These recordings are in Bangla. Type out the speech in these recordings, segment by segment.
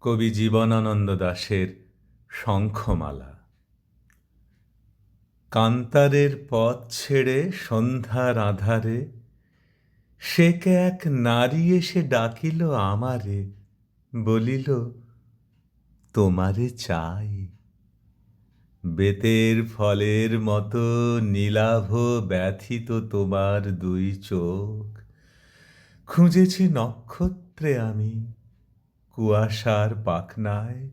কবি জীবনানন্দ দাশের শঙ্খমালা। কান্তারের পথ ছেড়ে সন্ধ্যার আধারে, সে কে এক নারী এসে ডাকিল আমারে, বলিল, তোমারে চাই। বেতের ফলের মতো নীলাভ ব্যথিত তোমার দুই চোখ। খুঁজেছি নক্ষত্রে আমি কুয়াশার পাখনায়,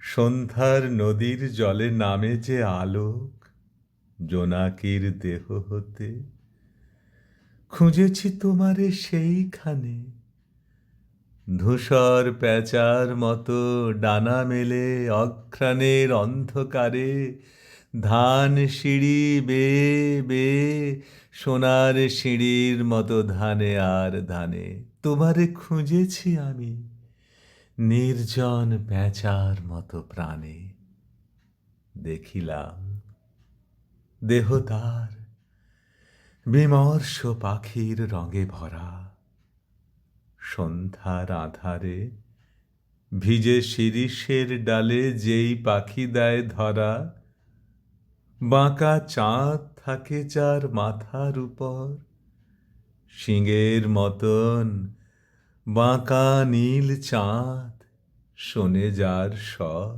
সন্ধ্যার নদীর জলে নামে যে আলোক, জোনাকির দেহ হতে। খুঁজেছি তোমারে সেইখানে, ধূসর প্যাঁচার মতো ডানা মেলে অঘ্রাণের অন্ধকারে, ধান সিঁড়ি বে বে, সোনার সিঁড়ির মতো ধানে আর ধানে। তোমারে খুঁজেছি আমি নির্জন প্যাঁচার মতো প্রাণে দেখিলাম দেহ তার বিমর্ষ পাখির রঙে ভরা। সন্ধ্যার আধারে ভিজে শিরিষের ডালে যেই পাখি দেয় ধরা, বাঁকা চাঁদ থাকে যার মাথার উপর, শিঙের মতন বাঁকা নীল চাঁদ শোনে যার স্বর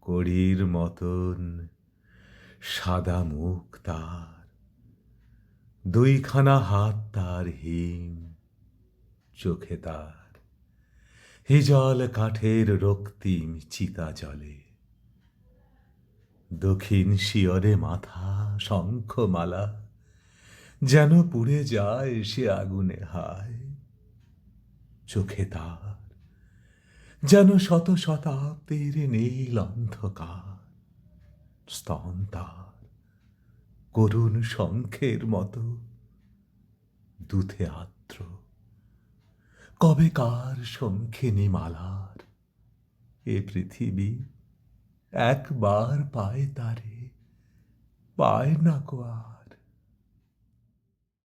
কড়ির মতন সাদা মুখ তার, দুইখানা হাত তার হিম চোখে তার। হিজল কাঠের রক্তিম চিতা জলে, দক্ষিণ শিয়রে মাথা শঙ্খমালা যেন পুড়ে যায় সে আগুনে হায়। চোখে তার যেন শত শতাব্দীর নীল অন্ধকার, স্তন তার করুণ শঙ্খের মতো দুধে আর্দ্র। কবে কার শঙ্খিনী মালার এ পৃথিবী একবার পায় তারে, পায় না কো আর